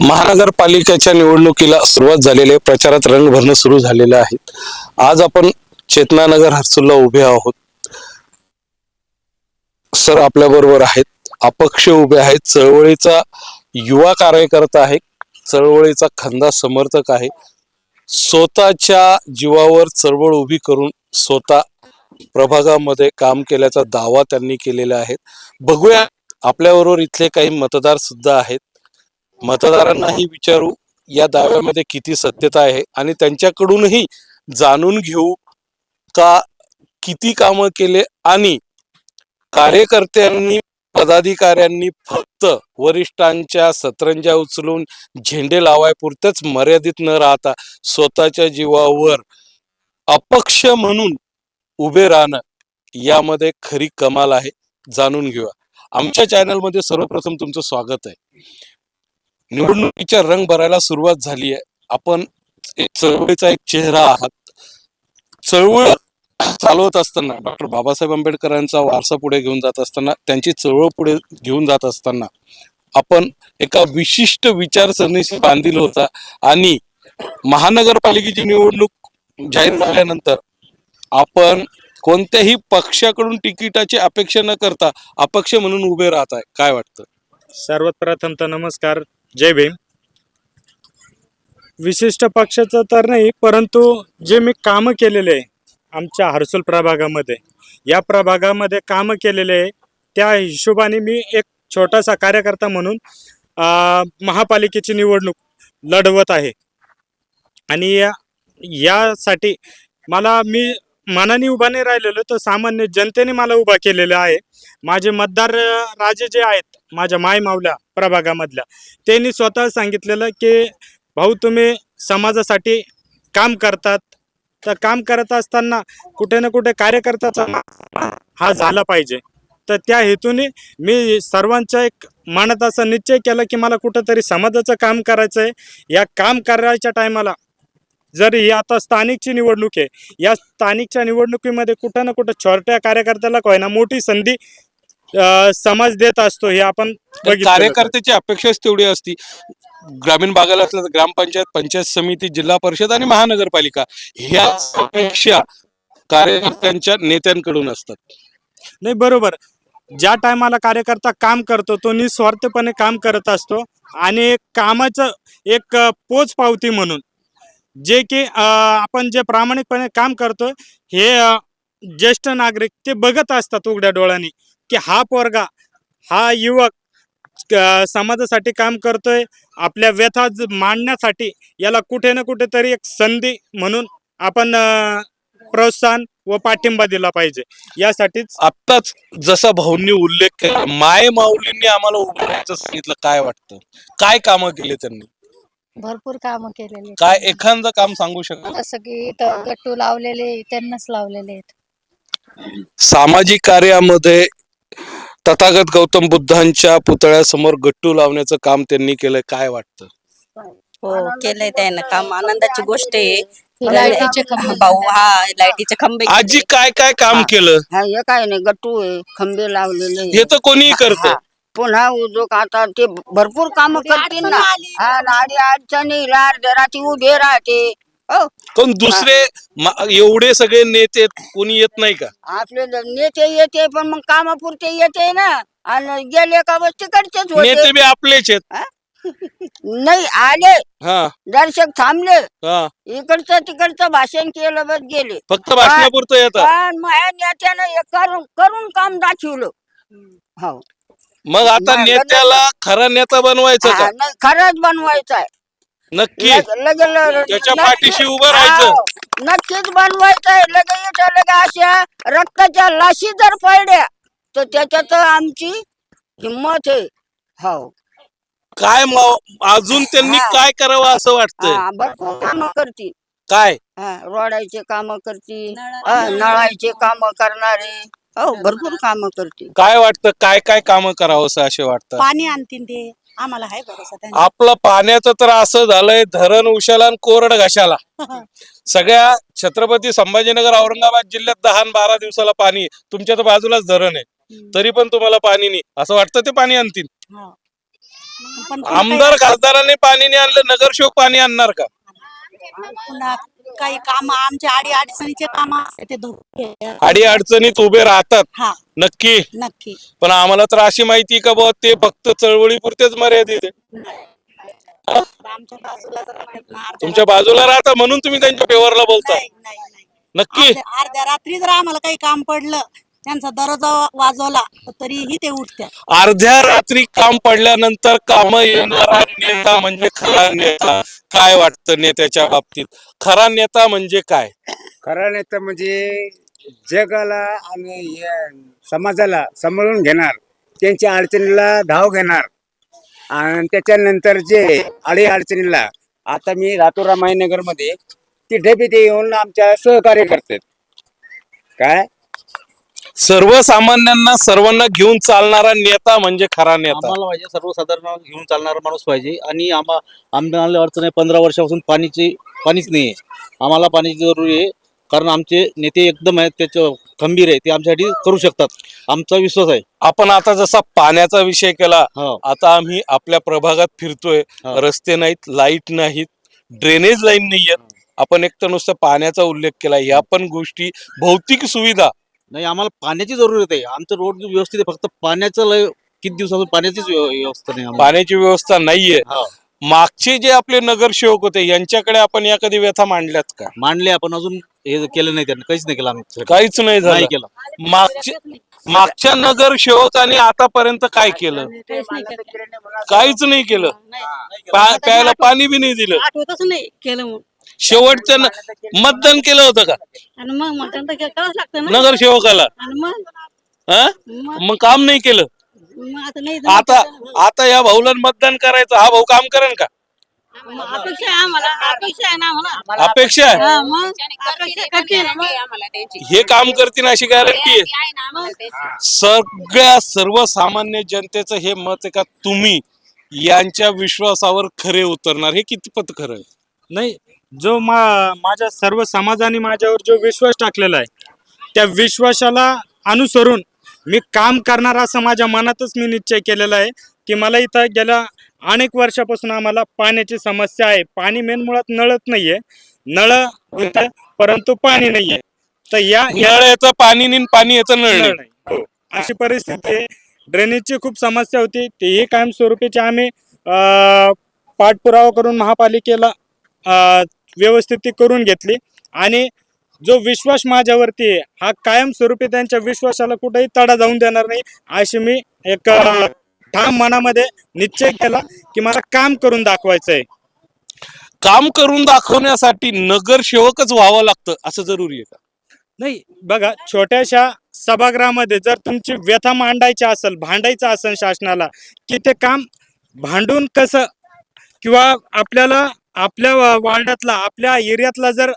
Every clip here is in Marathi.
महानगरपालिकेच्या निवडणुकीला सुरुवात झालेली आहे प्रचारात रंग भरणं सुरू झालेलं आहे आज आपण चेतनानगर हर्सुलला उभे आहोत. सर आपल्या बरोबर आहेत. अपक्ष उभे आहेत. चळवळीचा युवा कार्यकर्ता आहे. चळवळीचा खंदा समर्थक आहे. स्वतःच्या जीवावर चळवळ उभी करून स्वतः प्रभागामध्ये काम केल्याचा दावा त्यांनी केलेला आहे. बघूया आपल्याबरोबर इथले काही मतदार सुद्धा आहेत. मतदारांनाही विचारू या दाव्यामध्ये किती सत्यता आहे आणि त्यांच्याकडूनही जाणून घेऊ का किती कामं केले आणि कार्यकर्त्यांनी पदाधिकाऱ्यांनी फक्त वरिष्ठांच्या सतरंजा उचलून झेंडे लावायपुरतेच मर्यादित न राहता स्वतःच्या जीवावर अपक्ष म्हणून उभे राहणं यामध्ये खरी कमाल आहे. जाणून घेऊया. आमच्या चॅनलमध्ये सर्वप्रथम तुमचं स्वागत आहे. निवडणुकीच्या रंग भरायला सुरुवात झाली आहे. आपण चळवळीचा एक चेहरा आहात. चळवळ चालवत असताना डॉक्टर बाबासाहेब आंबेडकरांचा वारसा पुढे घेऊन जात असताना त्यांची चळवळ पुढे घेऊन जात असताना आपण एका विशिष्ट विचारसरणीशी बांधील होता आणि महानगरपालिकेची निवडणूक जाहीर झाल्यानंतर आपण कोणत्याही पक्षाकडून तिकिटाची अपेक्षा न करता अपक्ष म्हणून उभे राहत आहे काय वाटतं? सर्वात प्रथम तर नमस्कार. जय भीम. विशिष्ट पक्षाचं तर नाही परंतु जे मी कामं केलेले आहे आमच्या हर्सुल प्रभागामध्ये या प्रभागामध्ये कामं केलेले आहे त्या हिशोबाने मी एक छोटासा कार्यकर्ता म्हणून महापालिकेची निवडणूक लढवत आहे. आणि या यासाठी मला मी मनाने उभा नाही राहिलेलो तर सामान्य जनतेने मला उभा केलेला आहे. माझे मतदार राजे जे आहेत माझ्या मायमावल्या प्रभागामधल्या त्यांनी स्वतः सांगितलेलं की भाऊ तुम्ही समाजासाठी काम करतात. तर काम करत असताना कुठे ना कुठे कार्यकर्त्याचा हा झाला पाहिजे. तर त्या हेतूने मी सर्वांच्या एक मनात असा निश्चय केला की मला कुठंतरी समाजाचं काम करायचं आहे या काम करायच्या टायमाला जर ही आता स्थानिकची निवडणूक आहे या स्थानिकच्या निवडणुकीमध्ये कुठं ना कुठं छोट्या कार्यकर्त्याला काय ना मोठी संधी समाज देत असतो हे आपण. कार्यकर्त्याची अपेक्षाच तेवढी असती ग्रामीण भागाला असलं तर ग्रामपंचायत पंचायत समिती जिल्हा परिषद आणि महानगरपालिका ह्या अपेक्षा कार्यकर्त्यांच्या नेत्यांकडून असतात. नाही बरोबर. ज्या टायमाला कार्यकर्ता काम करतो तो निस्वार्थपणे काम करत असतो आणि कामाचं एक पोच पावती म्हणून. जे की आपण जे प्रामाणिकपणे काम करतोय हे ज्येष्ठ नागरिक ते बघत असतात उघड्या डोळ्यांनी की हा पोरगा हा युवक समाजासाठी काम करतोय आपल्या व्यथा मांडण्यासाठी याला कुठे ना कुठेतरी एक संधी म्हणून आपण प्रोत्साहन व पाठिंबा दिला पाहिजे. यासाठीच आत्ताच जसा भाऊंनी उल्लेख केला माय माऊलींनी आम्हाला उभं राहायचं सांगितलं काय वाटतं? काय कामं केले त्यांनी? भरपूर काम केलेले काय एखादं काम सांगू शकता? जसं की इथं गट्टू लावलेले त्यांनाच लावलेले आहेत. सामाजिक कार्यामध्ये तथागत गौतम बुद्धांच्या पुतळ्यासमोर गट्टू लावण्याचं काम त्यांनी केलंय काय वाटतं? हो केलंय त्यानं काम. आनंदाची गोष्ट आहे. लाईटीचे खंबे भाऊ हा लाईटीचे खंबे आजी. काय काय काम. केलं? हा हे काय नाही गट्टू आहे खंबे लावलेले हे तर कोणीही करत. हा. पुन्हा उद्योग आता ते भरपूर काम करतील ना. हा नाडी अडचणी लाड रात्री उभे राहते. हो. पण दुसरे मा- एवढे सगळे नेते कोणी येत नाही का? आपले नेते येते पण मग कामापुरते येते ना. आणि गेले का बस तिकडचेच नेते होते बी आपलेच आहेत. नाही आले. हा. दर्शक थांबले. हा. इकडचं तिकडचं भाषण केलं बस गेले. फक्त भाषणापुरतं येतात पण माझ्या नेत्यानं हे करून करून काम दाखवलं. हो. मग आता नेत्याला खरा नेता बनवायचं का? हा, खरंच बनवायचं आहे नक्की. लग- लगे ल- त्याच्या पाठीशी उभं राहायचं. हाव, नक्कीच बनवायचं आहे लगे इथं लगे अशा रक्ताच्या लाशी जर पडल्या तर त्याच्यात आमची हिंमत आहे. हो. काय म- अजून त्यांनी हा. काय करावं असं वाटतंय? हा, भरपूर काम करतील. काय? हा, रोडाचे काम करतील. नळा- हा, नळाचे काम करणारे. हो भरपूर काम करतील. काय वाटतं? काय काय काम करावं असं असे वाटतं? पाणी आणतील ते. आम्हाला आहे भरोसा त्यांचा. आपलं पाण्याचं तर असं झालंय धरण उशाला आणि कोरड घशाला. सगळ्या छत्रपती संभाजीनगर औरंगाबाद जिल्ह्यात दहा आणि बारा दिवसाला पाणी आहे. तुमच्या तर बाजूलाच धरण आहे. हम्म. तरी पण तुम्हाला पाणी नाही. असं वाटतं ते पाणी आणतील? हा. पण आमदार खासदारांनी पाणी नाही आणलं नगरसेवक पाणी आणणार का? पुन्हा काही काम आमचे आडी अडचणीचे काम असते ते धोके अडी अडचणीत उभे राहतात. हा. नक्की. नक्की. पण आम्हाला तर अशी माहिती का बुवा ते फक्त चळवळीपुरतेच मर्यादित आहे. आमच्या बाजूला जर राहत ना, अर्ध्या तुमच्या बाजूला राहता म्हणून तुम्ही त्यांच्या फेवरला बोलता. नाही, नाही, नाही. नक्की. अर्ध्या अर्ध्या रात्री जर आम्हाला काही काम पडलं त्यांचा दरवाजा वाजवला तर तरीही ते उठत्या. अर्ध्या रात्री काम पडल्यानंतर काम येणारा नेता म्हणजे खरा नेता. काय वाटतं नेत्याच्या बाबतीत? खरा नेता म्हणजे काय? खरा नेता म्हणजे जगाला आणि या समाजाला सांभाळून घेणार त्यांच्या अडचणीला धाव घेणार. आणि त्याच्यानंतर जे अडी अडचणीला आता मी राहतो रामायणनगरमध्ये ती ढबी ते येऊन आमच्या सहकार्य करतात. काय? सर्वसामान्यांना सर्वांना घेऊन चालणारा नेता म्हणजे खरा नेता. आम्हाला पाहिजे सर्वसाधारण घेऊन चालणारा माणूस पाहिजे. आणि आम्हा आम्हाला अडचण आहे पंधरा वर्षापासून पाणीची पाणीच नाही आहे. आम्हाला पाण्याची जरुरी आहे. कारण आमचे नेते एकदम आहेत त्याचं खंबीर आहे. ते आमच्यासाठी करू शकतात. आमचा विश्वास आहे. आपण आता जसा पाण्याचा विषय केला हो. आता आम्ही आपल्या प्रभागात फिरतोय. हा. रस्ते नाहीत लाइट नाहीत ड्रेनेज लाईन नाहीयेत. आपण एक तर नुसतं पाण्याचा उल्लेख केला. या पण गोष्टी भौतिक सुविधा नाही आम्हाला पाण्याची जरुरत आहे. आमचं रोड व्यवस्थित आहे फक्त पाण्याचं लय किती दिवसापासून पाण्याचीच व्यव- व्यवस्था नाही आम्हाला. पाण्याची व्यवस्था नाहीये. हो. मागचे जे आपले नगरसेवक होते यांच्याकडे आपण या कधी व्यथा मांडल्यात का? मांडले आपण अजून हे केलं नाही त्यांनी काहीच नाही केलं आम्ही. काहीच नाही नाही झालं केलं. मागच्या मागच्या नगरसेवकांनी आतापर्यंत काय केलं? काहीच नाही केलं. पा- प्यायला पाणी बी नाही दिलं. आठवतच नाही केलं शेवटचं न- मतदान केलं होतं का? आणि मग मटण तर करावंच लागतं ना. नगरसेवकाला? आणि मग? हा? मग? मग काम नाही केलं. मग आता नाही आता आता या भाऊला मतदान करायचं हा भाऊ काम करेन का? मग अपेक्षा आहे आम्हाला. अपेक्षा आहे ना आम्हाला. अपेक्षा आहे? हा, मग? अपेक्षा करते ना मग. हे काम करतील अशी गॅरंटी आहे. सगळ्या सर्वसामान्य जनतेचं हे मत आहे का? तुम्ही यांच्या विश्वासावर खरे उतरणार. हे कितपत खरं आहे? नाही जो मा माझ्या सर्व समाजाने माझ्यावर जो विश्वास टाकलेला आहे त्या विश्वासाला अनुसरून मी काम करणार असं माझ्या मनातच मी निश्चय केलेला आहे की मला इथं गेल्या अनेक वर्षापासून आम्हाला पाण्याची समस्या आहे. पाणी मेन मुळात नळत नाहीये. नळ होतं परंतु पाणी नाहीये. तर या या नळ येतं पाणी नाही पाणी येतं नळ नाही. अशी परिस्थिती आहे. ड्रेनेजची खूप समस्या होती. तेही कायमस्वरूपीची आम्ही अं, पाठपुरावा करून महापालिकेला अं, व्यवस्थित ती करून घेतली. आणि जो विश्वास माझ्यावरती आहे हा कायमस्वरूपी त्यांच्या विश्वासाला कुठेही तडा जाऊन देणार नाही अशी मी एक ठाम मनामध्ये निश्चय केला की मला काम करून दाखवायचं आहे. काम करून दाखवण्यासाठी नगरसेवकच व्हावं लागतं असं जरुरी आहे का? नाही बघा छोट्याशा सभागृहामध्ये जर तुमची व्यथा मांडायची असेल भांडायचं असेल शासनाला की ते काम भांडून कसं किंवा आपल्याला आपल्या वार्डातला आपल्या एरियातला जर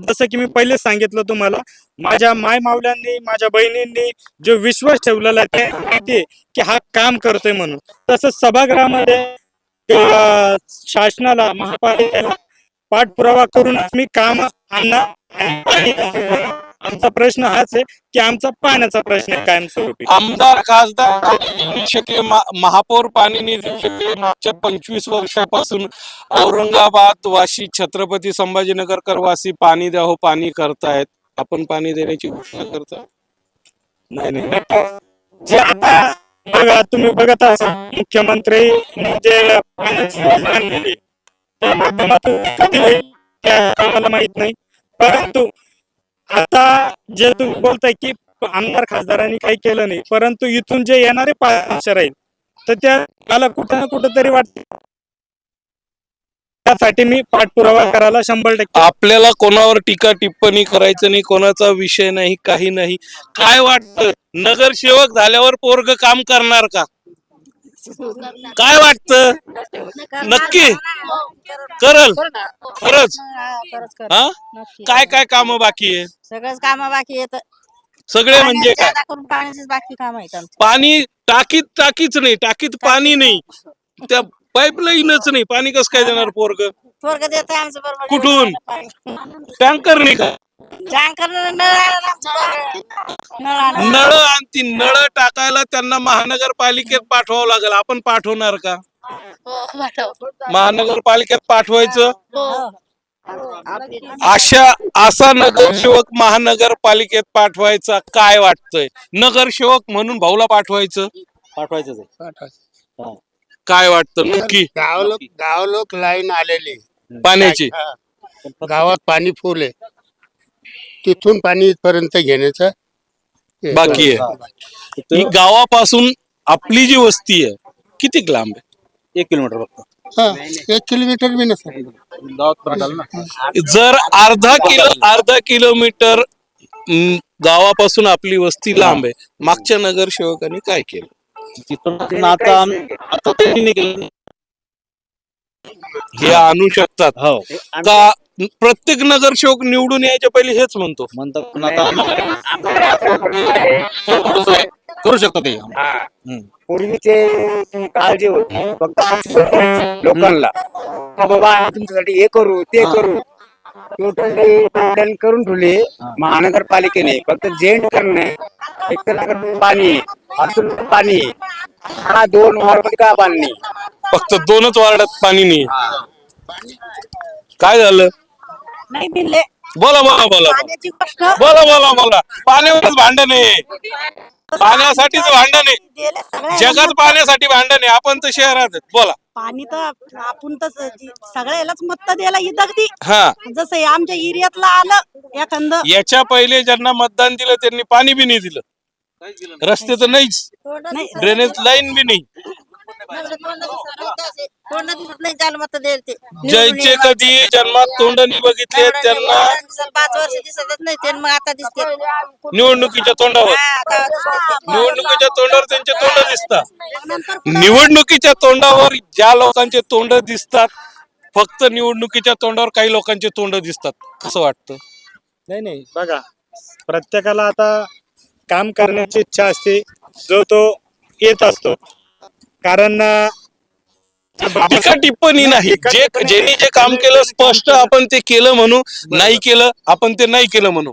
जसं की मी पहिले सांगितलं तुम्हाला माझ्या माय मावल्यांनी माझ्या बहिणींनी जो विश्वास ठेवलेला आहे ते माहिती की हा काम करतोय म्हणून तसं सभागृहामध्ये शासनाला महापालिकेला पाठपुरावा करून मी काम आणणार आणणार. आमचा प्रश्न हाच आहे की आमचा पाण्याचा प्रश्न आहे कायमस्वरूपी. आमदार खासदार महापौर पाणी निरीक्षक मागच्या पंचवीस वर्षापासून औरंगाबाद वाशी छत्रपती संभाजीनगरकर वासी पाणी द्या हो पाणी करतायत. आपण पाणी देण्याची घोषणा करता नाही नाही. जे आता बघा तुम्ही बघत असाल मुख्यमंत्री जे पाण्याची योजना आणलेली, त्या माध्यमातून कधी होईल ते आम्हाला माहीत नाही. परंतु आता जे तुम्ही बोलताय की आमदार खासदारांनी काही केलं नाही परंतु इथून जे येणारे पाच वर्ष राहील तर त्या मला कुठं ना कुठं तरी वाटत. त्यासाठी मी पाठपुरावा करायला शंभर टक्के. आपल्याला कोणावर टीका टिप्पणी करायचं नाही कोणाचा विषय नाही काही नाही. काय वाटतं? नगरसेवक झाल्यावर पोरग काम करणार का? काय वाटतं? नक्की? करल. खरंच? हा? काय काय काम बाकी आहे? सगळंच काम बाकी येत सगळे म्हणजे काय? करून पाण्याचीच बाकी काम आहेत आमची. पाणी टाकीत टाकीच नाही. टाकीत पाणी नाही. त्या पाईपलाईनच नाही. पाणी कसं काय देणार पोरग? पोरगं बरोबर. कुठून? टँकर नाही का? नळ आमचं. नळ आणती टाकायला त्यांना महानगरपालिकेत पाठवावं लागेल. आपण पाठवणार का? हो पाठव. महानगरपालिकेत पाठवायचं? हो. अशा असा नगरसेवक महानगरपालिकेत पाठवायचा काय वाटतंय? नगरसेवक म्हणून भाऊला पाठवायचं? पाठवायचंच आहे. काय वाटतं? नक्की. गाव लोक गाव लोक लाईन आलेली. पाण्याची. गावात पाणी फुल आहे. तिथून पाणी इथपर्यंत घेण्याचं हे बाकी आहे. ही गावापासून आपली जी वस्ती आहे किती लांब आहे? एक किलोमीटर फक्त. हा, एक किलोमीटर बी नसेल. गावात ना? जर अर्धा किलो अर्धा किलोमीटर गावापासून आपली वस्ती लांब आहे मागच्या नगरसेवकांनी काय केलं? तिथून आता आता त्यांनी नाही केलं. हे आणू शकतात. हो. का प्रत्येक नगरसेवक निवडून यायच्या पहिले हेच म्हणतो. म्हणतात पण आता करू शकतो ते. हम्म. पूर्वीचे काळजी होती फक्त लोकांना. बाबा आम्ही तुमच्यासाठी हे करू ते करू. टोटल टोटल करून ठेवले. महानगरपालिकेने फक्त जेंट करणे एक तर नगर पाणी अजून पाणी हा दोन वारमध्ये का पाणी फक्त दोनच वार्डात पाणी नाही. काय झालं? नाही दिले बोला बोला बोला. पाण्याची गोष्ट बोला बोला बोला. पाण्यावरच भांडण आहे. पाण्यासाठीच भांडण आहे. दिले सगळ्या जगात पाण्यासाठी भांडण आहे. आपण तर शहरात आहेत. बोला. पाणी तर आपण तर सगळ्यालाच मत द्यायला इदगदी हा. जसं हे आमच्या एरियातला आलं एखाद. याच्या पहिले ज्यांना मतदान दिलं त्यांनी पाणी बी नाही दिलं. रस्ते तर नाहीच. नाही. ड्रेनेज लाईन बी नाही. ज्यांचे कधी जन्मात तोंडाने बघितले त्यांना पाच वर्ष दिसतच नाही ते मग आता दिसते. निवडणुकीच्या तोंडावर. निवडणुकीच्या तोंडावर त्यांचे तोंड दिसतात. निवडणुकीच्या तोंडावर ज्या लोकांचे तोंड दिसतात फक्त निवडणुकीच्या तोंडावर काही लोकांचे तोंड दिसतात. कसं वाटतं? नाही नाही. बघा. प्रत्येकाला आता काम करण्याची इच्छा असते जो तो येत असतो. कारण टीका टिप्पणी नाही जे ज्यांनी जे काम केलं स्पष्ट आपण ते केलं म्हणू नाही केलं आपण ते नाही केलं म्हणू.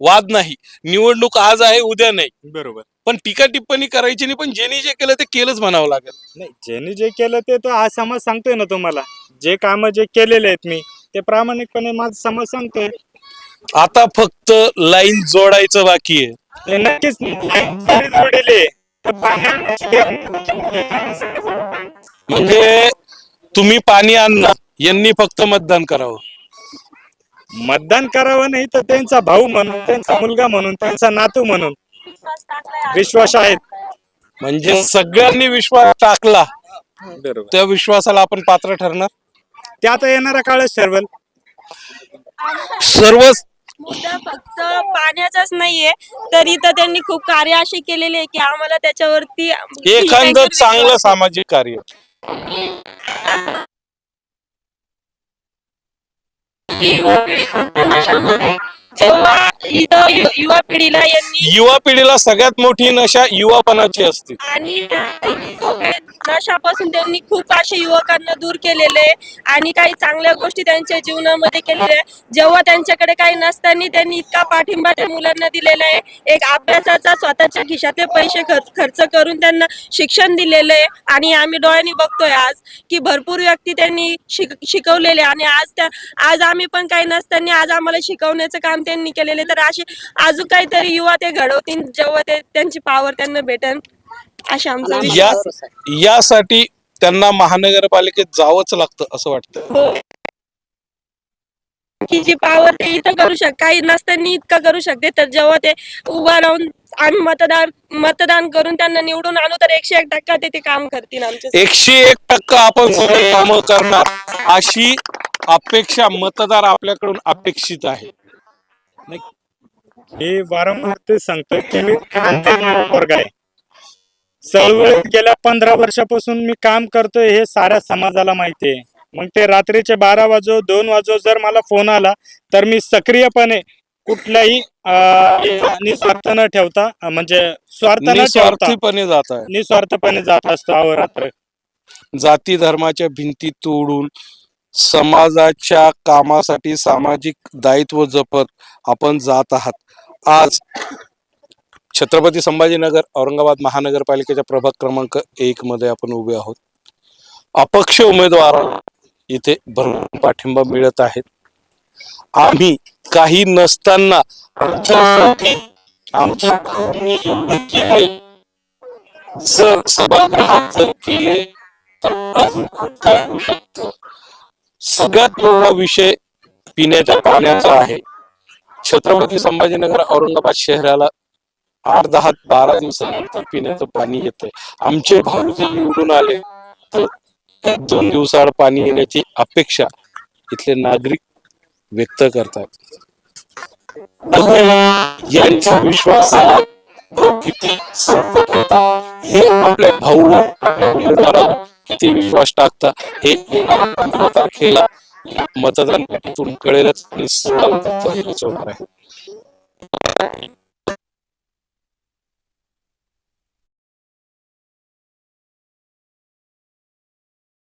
वाद नाही. निवडणूक आज आहे उद्या नाही. बरोबर. पण टीका टिप्पणी करायची नाही पण ज्यांनी जे केलं ते केलंच म्हणावं लागेल. नाही ज्यांनी जे केलं ते तो हा समाज सांगतोय ना तुम्हाला. जे काम जे केलेले आहेत मी ते प्रामाणिकपणे माझा समाज सांगतोय. आता फक्त लाईन जोडायचं बाकी आहे. ते नक्कीच जोडले तर म्हणजे तुम्ही पाणी आणणार यांनी फक्त मतदान करावं. मतदान करावं नाही तर त्यांचा भाऊ म्हणून त्यांचा मुलगा म्हणून त्यांचा नातू म्हणून विश्वास आहेत म्हणजे सगळ्यांनी विश्वास टाकला बरोबर. त्या विश्वासाला आपण पात्र ठरणार? ते आता येणारा काळच ठरवेल. सर्वच मुद्दा फक्त पाण्याचाच नाहीये तरी तर त्यांनी खूप कार्य असे केलेले आहे की आम्हाला त्याच्यावरती एखादं चांगलं सामाजिक कार्य. E o bicho tá mais chamando. इथं यु- युवा पिढीला यांनी युवा पिढीला सगळ्यात मोठी नशा युवापणाची असते. आणि नशापासून त्यांनी खूप असे युवकांना दूर केलेले आहे आणि काही चांगल्या गोष्टी त्यांच्या जीवनामध्ये केलेल्या आहे जेव्हा त्यांच्याकडे काही नसताना त्यांनी इतका पाठिंबा त्या मुलांना दिलेला आहे. एक अभ्यासाचा स्वतःच्या खिशातले पैसे खर्च खर्च करून त्यांना शिक्षण दिलेलं आहे. आणि आम्ही डोळ्यांनी बघतोय आज की भरपूर व्यक्ती त्यांनी शिक शिकवलेले आणि आज त्या आज आम्ही पण काही नसताना आज आम्हाला शिकवण्याचं काम त्यांनी केलेले. तर असे अजून काहीतरी युवा ते घडवतील जेव्हा ते त्यांची पावर त्यांना भेटेल अशा आमचा या विश्वास आहे. यासाठी त्यांना महानगरपालिकेत जावंच लागतं असं वाटतं. हो. की जी पावर ते इथं करू शक काही नसताना इतकं करू शकते. तर जेव्हा ते उभा राहून आम्ही मतदार मतदान करून त्यांना निवडून आणू तर एकशे एक टक्का ते ते काम करतील आमच्या एकशे एक टक्का आपण सगळे कामं करणार. अशी अपेक्षा मतदार आपल्याकडून अपेक्षित आहे. मी वारंवार ते सांगतोय की मी वर्ग आहे. चळवळीत गेल्या पंधरा वर्षापासून मी काम करतोय हे साऱ्या समाजाला माहिती आहे. मग ते रात्रीचे बारा वाजो दोन वाजो जर मला फोन आला तर मी सक्रियपणे कुठल्याही निस्वार्थ न ठेवता म्हणजे स्वार्थ न ठेवता निस्वार्थीपणे जात आहे. निस्वार्थपणे जात असतो अहोरात्र जाती धर्माच्या भिंती तोडून समाजाच्या कामासाठी सामाजिक दायित्व जपत आपण जात आहात. आज छत्रपती संभाजीनगर औरंगाबाद महानगरपालिकेच्या प्रभाग क्रमांक एक मध्ये आपण उभे आहोत. अपक्ष उमेदवार इथे भरपूर पाठिंबा मिळत आहेत. आम्ही काही नसताना आमच्या जर सभागृहात जर केले तर सगळ्यात मोठा विषय पिण्याच्या पाण्याचा आहे. छत्रपती संभाजीनगर औरंगाबाद शहराला आठ दहा बारा दिवसानंतर पिण्याचं पाणी येतंय. आमचे भाऊ जे निवडून आले तर एक दोन दिवसाआड पाणी येण्याची अपेक्षा इथले नागरिक व्यक्त करतात. यांच्या विश्वासाला किती होता हे आपल्या भाऊ किती विश्वास टाकता. हे तारखेला मतदान कळेलच आणि सोळा तारखेला हेच होणार आहे